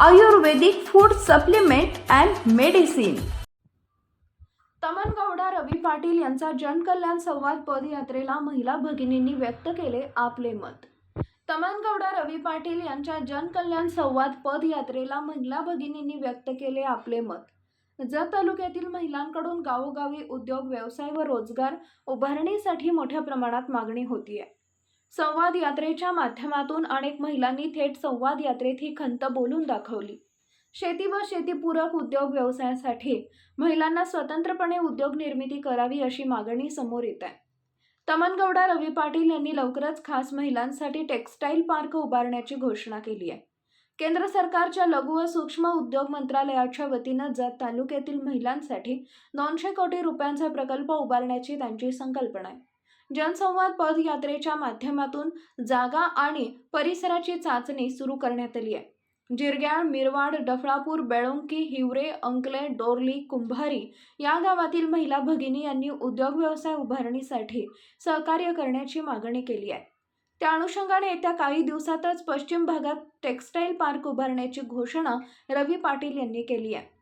Ayurvedic food supplement and medicine Tamangouda Ravi Patil यांचा जनकल्याण संवाद पदयात्रेला महिला भगिनींनी व्यक्त केले आपले मत. तमनगौडा रवी पाटील यांच्या जनकल्याण संवाद पदयात्रेला महिला भगिनींनी व्यक्त केले आपले मत. जत तालुक्यातील महिलांकडून गावोगावी उद्योग व्यवसाय व रोजगार उभारणीसाठी मोठ्या प्रमाणात मागणी होती आहे संवाद यात्रेच्या माध्यमातून अनेक महिलांनी थेट संवाद यात्रेत ही खंत बोलून दाखवली. शेती व शेतीपूरक उद्योग व्यवसायासाठी महिलांना स्वतंत्रपणे उद्योग निर्मिती करावी अशी मागणी समोर येत आहे. तमनगौडा रवी पाटील यांनी लवकरच खास महिलांसाठी टेक्स्टाईल पार्क उभारण्याची घोषणा केली आहे. केंद्र सरकारच्या लघु व सूक्ष्म उद्योग मंत्रालयाच्या वतीनं जत तालुक्यातील महिलांसाठी दोनशे कोटी रुपयांचा प्रकल्प उभारण्याची त्यांची संकल्पना आहे. जनसंवाद पदयात्रेच्या माध्यमातून जागा आणि परिसराची चाचणी सुरू करण्यात आली आहे. जिरग्याळ मिरवाड डफळापूर बेळुंकी हिवरे अंकले डोरली कुंभारी या गावातील महिला भगिनी यांनी उद्योग व्यवसाय उभारणीसाठी सहकार्य करण्याची मागणी केली आहे. त्या अनुषंगाने येत्या काही दिवसातच पश्चिम भागात टेक्स्टाईल पार्क उभारण्याची घोषणा रवी पाटील यांनी केली आहे.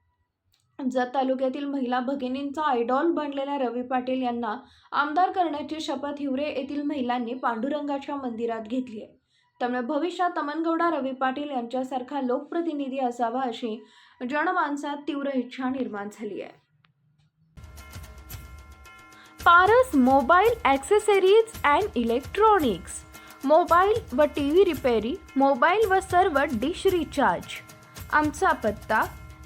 जत तालुक्यातील महिला भगिनींचा आयडॉल बनलेल्या रवी पाटील यांना आमदार करण्याची शपथ हिवरे येथील महिलांनी पांडुरंगाच्या मंदिरात घेतली आहे. त्यामुळे भविष्यात तमनगौडा रवी पाटील यांच्यासारखा लोकप्रतिनिधी असावा अशी जनमानसात तीव्र इच्छा निर्माण झाली आहे. Paras mobile accessories and electronics. Mobile व टी व्ही रिपेरी मोबाईल व सर्व डिश रिचार्ज. आमचा पत्ता